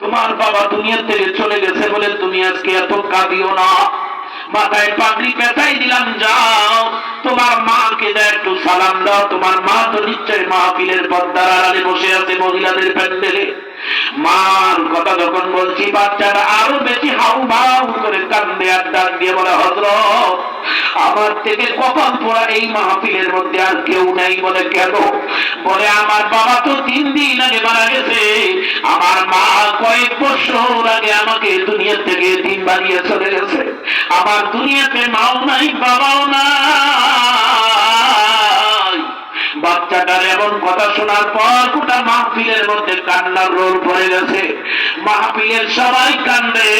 তোমার বাবা দুনিয়া থেকে চলে গেছে বলে তুমি আজকে এত কাঁদিও না। মাথায় পাগড়ি পেঁচাই দিলাম, যাও, তোমার মাকে দাও একটু সালাম দাও। তোমার মা তো নিশ্চয় মাহফিলের পর্দার আড়ালে বসে আছে মহিলাদের প্যান্ডেলে। মার কথা যখন বলছি, বাচ্চাটা আরও বেশি হাউ ভাউ করে কান্দে আর ডাক দিয়ে বলে হজরত আমার থেকে কপাল পড়া এই মাহফিলের মধ্যে আর কেউ নাই বলে কেন? বলে, আমার বাবা তো তিন দিন আগে মারা গেছে। আমার মা কয়েক বছর আগে আমাকে দুনিয়া থেকে দিন বানিয়ে চলে গেছে। আমার দুনিয়াতে মাও নাই, বাবাও নাই। বাচ্চাটার এমন কথা শোনার পর গোটা মাহফিলের মধ্যে কান্নার রোল পড়ে গেছে। মাহফিলের সবাই কান্দে।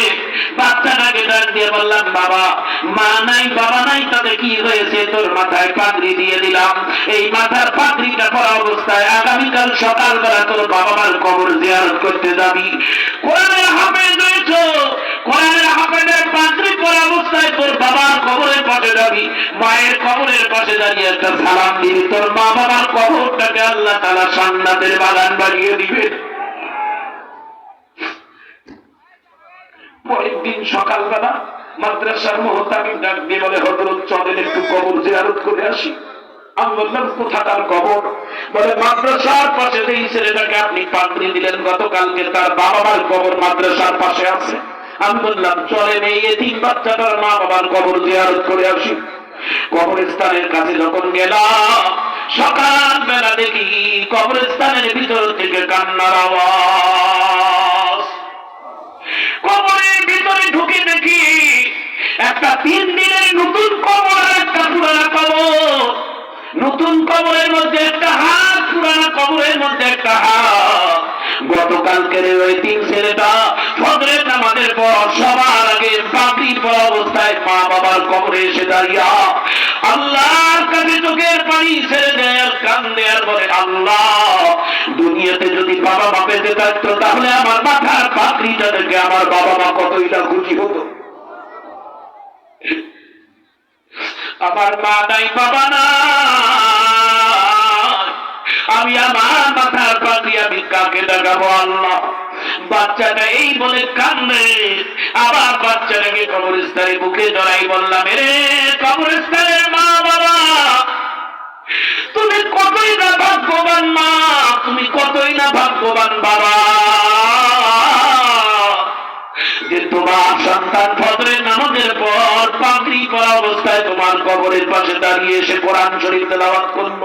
বাচ্চাটাকে ডাক দিয়ে বললাম, বাবা, মা নাই, বাবা নাই, তাতে কি হয়েছে? তোর মাথায় পাগড়ি দিয়ে দিলাম। এই মাথার পাগড়িটা পরা অবস্থায় আগামীকাল সকালবেলা তোর বাবা মার কবর জিয়ারত করতে যাবি। কোরআনের হাফেজ রয়েছ। কোরআনের হাফেজের পাগড়ি পরা অবস্থায় তোর বাবার কবরের পাশে যাবি। মায়ের কবরের পাশে দাঁড়িয়ে একটা সালাম দিবি। তোর মা আল্লাহ তালা সান্নাতের বাগান বাড়িয়ে দিবে পরের দিন সকালবেলা মাদ্রাসার মহতামি ডাক দিয়ে বলে হজরত চলেন একটু কবর করে আসি। আমি বললাম কবর? বলে, মাদ্রাসার পাশে ছেলেটাকে আপনি দিলেন, গতকালকে তার বাবা কবর মাদ্রাসার পাশে আছে। আমি বললাম, চলেন এই তিন বাচ্চাটার মা বাবার কবর জিয়ারত করে আসি। কবরস্থানের কাছে যখন গেলাম সকাল বেলা দেখি কবরস্থানের ভিতর থেকে কান্নার আওয়াজ। কবরের ভিতরে ঢুকে দেখি একটা তিন দিনের নতুন কবর আর একটা পুরানা কবর। নতুন কবরের মধ্যে একটা হাত, পুরানা কবরের মধ্যে একটা হাত। গতকালকের ওই তিন ছেলেটা ফজরের নামাজের পর সবার আগে পাগড়ি পর অবস্থায় মা বাবার কবরে এসে দাঁড়িয়া চোখের তাহলে আমার মাথার দেখে আমার বাবা মা কতই না খুশি হতো। আমার মা নাই, বাবা না আমি আমার মাথার পাগড়ি আমি কাকে লাগাবো আল্লাহ? বাচ্চাটা এই বলে কান্দে। আবার বাচ্চাটাকে কবরস্থানে বুকে জড়াই বললাম রে ভাগ্যবান মা, তুমি কতই না ভাগ্যবান বাবা। যে তোমার সন্তান ফজরের নামাজের পর পাগড়ি করা অবস্থায় তোমার কবরের পাশে দাঁড়িয়ে এসে কোরআন শরীফ তেলাওয়াত করল।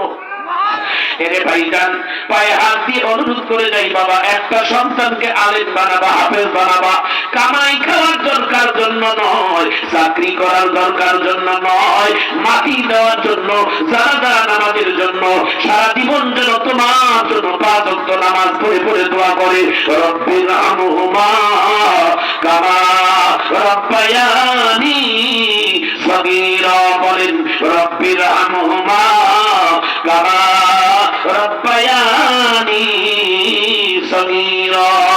এরে ভাইজান, পায়ে হাত দিয়ে অনুরোধ করে যাই বাবা, একটা সন্তানকে আলেম বানাবা, হাফেজ বানাবা। কামাই খাওয়ার দরকার জন্য নয়, চাকরি করার দরকার জন্য নয়, মাটি দেওয়ার জন্য, যারা যারা নামাজের জন্য, সারা জীবন যেন তোমার জন্য নামাজ পড়ে পড়ে দোয়া করে। রাহমুহুমা, কামা রব্বায়ানি বলেন রব্বায়ানি